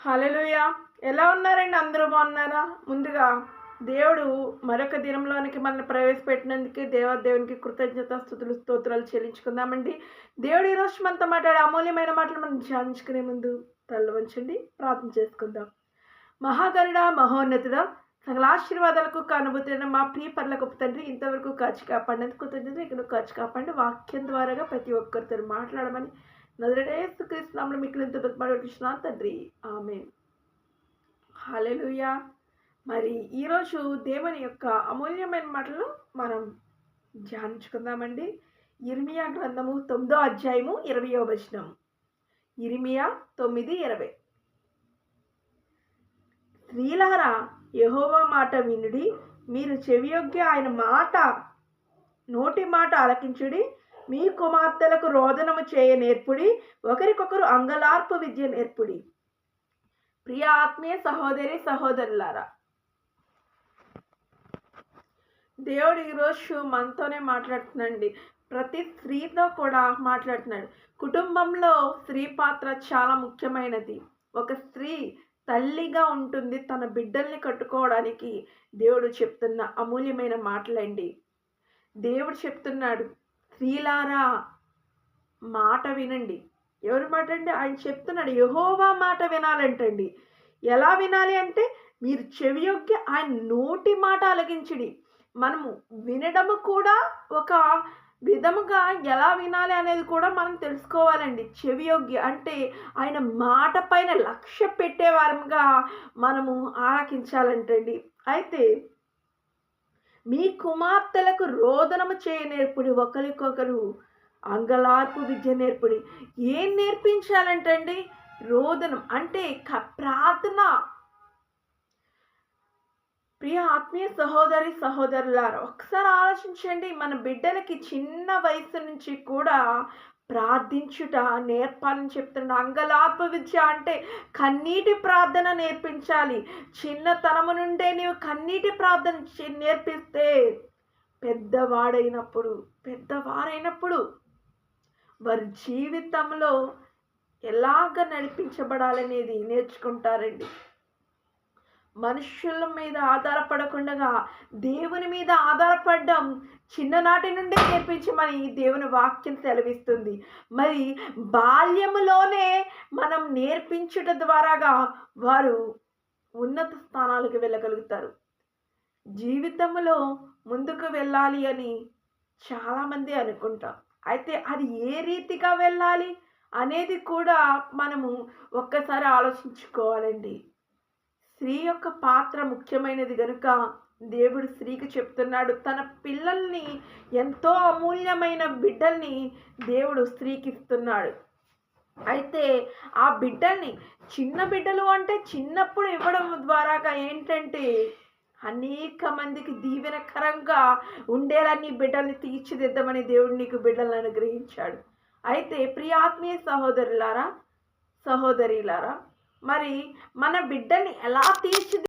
హల్లెలూయ. ఎలా ఉన్నారండి? అందరూ బాగున్నారా? ముందుగా దేవుడు మరొక దినంలోనికి మనల్ని ప్రవేశపెట్టినందుకే దేవదేవునికి కృతజ్ఞత స్థుతులు స్తోత్రాలు చెల్లించుకుందామండి. దేవుడు ఈరోజు మనతో మాట్లాడే అమూల్యమైన మాటలు మనం ధ్యానించుకునే ముందు తల్లు వంచండి ప్రార్థన చేసుకుందాం. మహాగరుడ మహోన్నతుడ సకల ఆశీర్వాదాలకు కానుభూతున్న మా ప్రియ పనులకు తండ్రి ఇంతవరకు కాచి కాపాడినందుకు కృతజ్ఞత ఇక్కడ కాచి కాపాడి వాక్యం ద్వారాగా ప్రతి ఒక్కరితో మాట్లాడమని నదుడేసు కృష్ణంలో మీకు ఇంత బతుమాడుతున్నా తండ్రి. ఆమె హల్లెలూయా. మరి ఈరోజు దేవుని యొక్క అమూల్యమైన మాటలు మనం ధ్యానించుకుందామండి. ఇర్మియా గ్రంథము తొమ్మిదో అధ్యాయము ఇరవయో వచనం. ఇర్మియా తొమ్మిది ఇరవై. స్త్రీలారా యహోవా మాట వినుడి మీరు చెవియొగ్గి ఆయన మాట నోటి మాట ఆలకించుడి మీ కుమార్తెలకు రోదనము చేయ నేర్పుడి ఒకరికొకరు అంగలార్పు విద్య నేర్పుడి. ప్రియ ఆత్మీయ సహోదరి సహోదరులారా దేవుడు ఈరోజు మనతోనే మాట్లాడుతున్నాడండి. ప్రతి స్త్రీతో కూడా మాట్లాడుతున్నాడు. కుటుంబంలో స్త్రీ పాత్ర చాలా ముఖ్యమైనది. ఒక స్త్రీ తల్లిగా ఉంటుంది తన బిడ్డల్ని కట్టుకోవడానికి దేవుడు చెప్తున్న అమూల్యమైన మాటలండి. దేవుడు చెప్తున్నాడు స్త్రీలారా మాట వినండి. ఎవరి మాట అండి? ఆయన చెప్తున్నాడు యహోవా మాట వినాలంటండి. ఎలా వినాలి అంటే మీరు చెవి యొక్క ఆయన నోటి మాట అలగించడి. మనము వినడము కూడా ఒక విధముగా ఎలా వినాలి అనేది కూడా మనం తెలుసుకోవాలండి. చెవియొగ్గి అంటే ఆయన మాట పైన లక్ష్య పెట్టేవారంగా మనము ఆలకించాలంటండి. అయితే మీ కుమార్తెలకు రోదనము చేయ నేర్పుడి ఒకరికొకరు అంగలార్పు విద్య నేర్పుడి. ఏం నేర్పించాలంటండి? రోదనం అంటే క- ప్రార్థన. ప్రియ ఆత్మీయ సహోదరి సహోదరులారా ఒకసారి ఆలోచించండి. మన బిడ్డలకి చిన్న వయసు నుంచి కూడా ప్రార్థించుట నేర్పాలని చెప్తున్నాడు. అంగలాప విద్య అంటే కన్నీటి ప్రార్థన నేర్పించాలి. చిన్నతనము నుండే నీవు కన్నీటి ప్రార్థన నేర్పిస్తే పెద్దవాడైనప్పుడు పెద్దవారైనప్పుడు వారి జీవితంలో ఎలాగ నడిపించబడాలనేది నేర్చుకుంటారండి. మనుషుల మీద ఆధారపడకుండా దేవుని మీద ఆధారపడడం చిన్ననాటి నుండే నేర్పించమని దేవుని వాక్యం సెలవిస్తుంది. మరి బాల్యములోనే మనం నేర్పించుట ద్వారాగా వారు ఉన్నత స్థానాలకు వెళ్ళగలుగుతారు. జీవితంలో ముందుకు వెళ్ళాలి అని చాలామంది అనుకుంటాం. అయితే అది ఏ రీతిగా వెళ్ళాలి అనేది కూడా మనము ఒక్కసారి ఆలోచించుకోవాలండి. స్త్రీ యొక్క పాత్ర ముఖ్యమైనది కనుక దేవుడు స్త్రీకి చెప్తున్నాడు తన పిల్లల్ని ఎంతో అమూల్యమైన బిడ్డల్ని దేవుడు స్త్రీకి ఇస్తున్నాడు. అయితే ఆ బిడ్డల్ని చిన్న బిడ్డలు అంటే చిన్నప్పుడు ఇవ్వడం ద్వారాగా ఏంటంటే అనేక మందికి దీవెనకరంగా ఉండేలాన్ని బిడ్డల్ని తీర్చిదిద్దామని దేవుడు నీకు బిడ్డలను అనుగ్రహించాడు. అయితే ప్రియాత్మీయ సహోదరులారా సహోదరిలారా మరి మన బిడ్డని ఎలా తీర్చిది